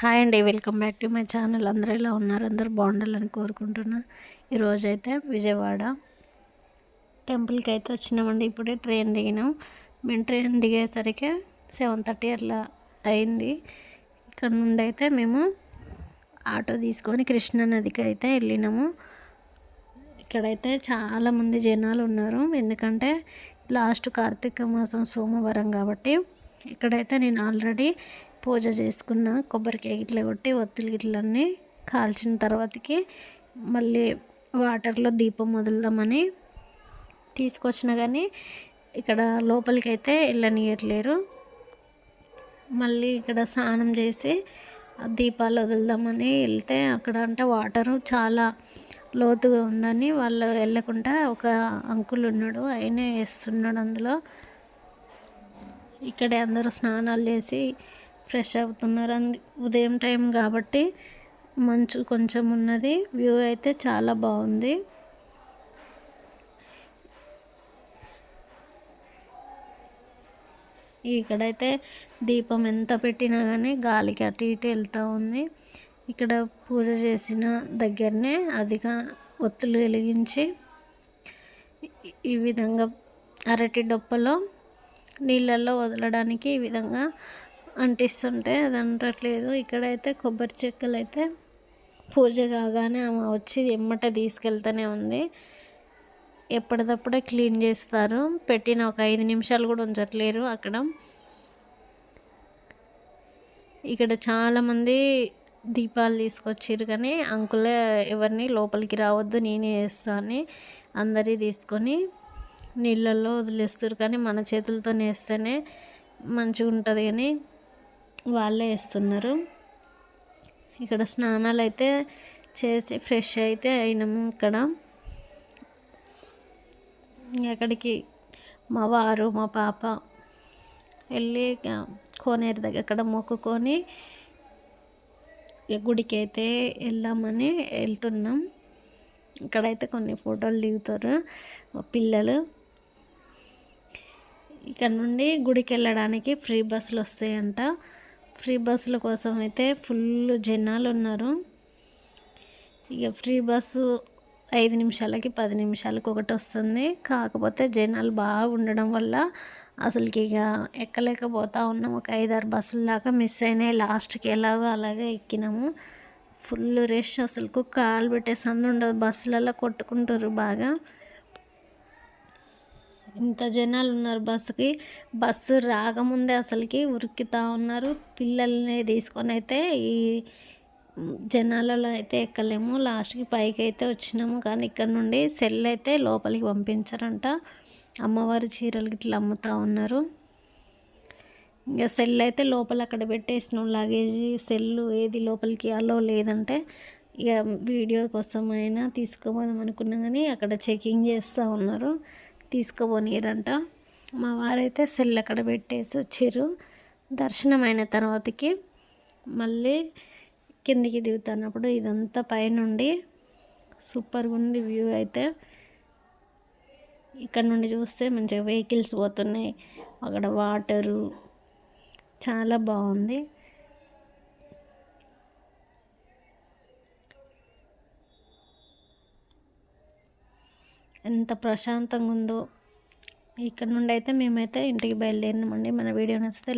Hi అండి welcome back to my channel. అందరూ ఇలా ఉన్నారు? అందరూ బాగుండాలని కోరుకుంటున్నా. ఈరోజైతే విజయవాడ టెంపుల్కి అయితే వచ్చినామండి. ఇప్పుడే ట్రైన్ దిగినాం. మేము ట్రైన్ దిగేసరికి సెవెన్ థర్టీ అట్లా అయింది. ఇక్కడ నుండి అయితే మేము ఆటో తీసుకొని కృష్ణా నదికి అయితే వెళ్ళినాము. ఇక్కడైతే చాలామంది జనాలు ఉన్నారు. ఎందుకంటే లాస్ట్ కార్తీక మాసం సోమవారం కాబట్టి ఇక్కడైతే నేను ఆల్రెడీ పూజ చేసుకున్న కొబ్బరికాయ గిట్ల కొట్టి ఒత్తులు గిట్లన్నీ కాల్చిన తర్వాతకి మళ్ళీ వాటర్లో దీపం వదులుదామని తీసుకొచ్చినా కానీ ఇక్కడ లోపలికి అయితే వెళ్ళనియట్లేరు మళ్ళీ ఇక్కడ స్నానం చేసి దీపాలు వదులుదామని వెళ్తే అక్కడ అంటే వాటరు చాలా లోతుగా ఉందని వాళ్ళు వెళ్ళకుండా ఒక అంకుల్ ఉన్నాడు ఆయనే వేస్తున్నాడు అందులో. ఇక్కడే అందరూ స్నానాలు చేసి ఫ్రెష్ అవుతున్నారు అంది ఉదయం టైం కాబట్టి మంచు కొంచెం ఉన్నది వ్యూ అయితే చాలా బాగుంది. ఇక్కడైతే దీపం ఎంత పెట్టినా కానీ గాలికి అటు ఇటు వెళ్తూ ఉంది. ఇక్కడ పూజ చేసిన దగ్గరనే అదిగా ఒత్తులు వెలిగించి ఈ విధంగా అరటి డొప్పలో నీళ్ళల్లో వదలడానికి ఈ విధంగా అంటిస్తుంటే అది అంటట్లేదు. ఇక్కడైతే కొబ్బరి చెక్కలు అయితే పూజ కాగానే ఆమె వచ్చి ఎమ్మట తీసుకెళ్తూనే ఉంది. ఎప్పటికప్పుడే క్లీన్ చేస్తారు. పెట్టిన ఒక ఐదు నిమిషాలు కూడా ఉంచట్లేరు అక్కడ. ఇక్కడ చాలామంది దీపాలు తీసుకొచ్చారు కానీ అంకులే ఎవరిని లోపలికి రావద్దు నేనే వేస్తాను అని అందరి తీసుకొని నీళ్ళల్లో వదిలేస్తారు కానీ మన చేతులతో వేస్తేనే మంచిగా ఉంటుంది కానీ వాళ్ళే వేస్తున్నారు. ఇక్కడ స్నానాలు అయితే చేసి ఫ్రెష్ అయితే అయినాము ఇక్కడ. అక్కడికి మా వారు మా పాప వెళ్ళి కోనేరు దగ్గర అక్కడ మొక్కుకొని గుడికి అయితే వెళ్దామని వెళ్తున్నాం. ఇక్కడైతే కొన్ని ఫోటోలు దిగుతారు పిల్లలు. ఇక్కడ నుండి గుడికి వెళ్ళడానికి ఫ్రీ బస్సులు వస్తాయంట. ఫ్రీ బస్సుల కోసం అయితే ఫుల్ జనాలు ఉన్నారు ఇక ఫ్రీ బస్సు ఐదు నిమిషాలకి పది నిమిషాలకి ఒకటి వస్తుంది. కాకపోతే జనాలు బాగా ఉండడం వల్ల అసలుకి ఇక ఎక్కలేకపోతా ఉన్నాం. ఒక ఐదారు బస్సుల దాకా మిస్ అయినాయి. లాస్ట్కి ఎలాగో అలాగే ఎక్కినాము. ఫుల్ రష్ అసలుకు. కాలు పెట్టే సందు ఉండదు. బస్సులలో కొట్టుకుంటారు బాగా. ఇంత జనాలు ఉన్నారు బస్సుకి. బస్సు రాకముందే అసలుకి ఉరుకుతా ఉన్నారు. పిల్లల్ని తీసుకొని అయితే ఈ జనాలలో అయితే ఎక్కలేము. లాస్ట్కి పైకి అయితే వచ్చినాము. కానీ ఇక్కడ నుండి సెల్ అయితే లోపలికి పంపించారంట. అమ్మవారి చీరలు ఇట్లా అమ్ముతూ ఉన్నారు. ఇంకా సెల్ అయితే లోపల అక్కడ పెట్టేసిన లగేజీ సెల్లు ఏది లోపలికి అలో లేదంటే ఇక వీడియో కోసం అయినా తీసుకోమని అనుకున్నా కానీ అక్కడ చెకింగ్ చేస్తూ ఉన్నారు. తీసుకుపోనీరంట మా వారైతే సెల్ అక్కడ పెట్టేసి వచ్చారు. దర్శనం అయిన తర్వాతకి మళ్ళీ కిందికి దిగుతున్నప్పుడు ఇదంతా పైనుండి సూపర్గా ఉంది వ్యూ అయితే. ఇక్కడ నుండి చూస్తే మంచిగా వెహికల్స్ పోతున్నాయి. అక్కడ వాటరు చాలా బాగుంది. ఎంత ప్రశాంతంగా ఉందో. ఇక్కడ నుండి అయితే మేమైతే ఇంటికి బయలుదేరినామండి. మన వీడియో నచ్చితే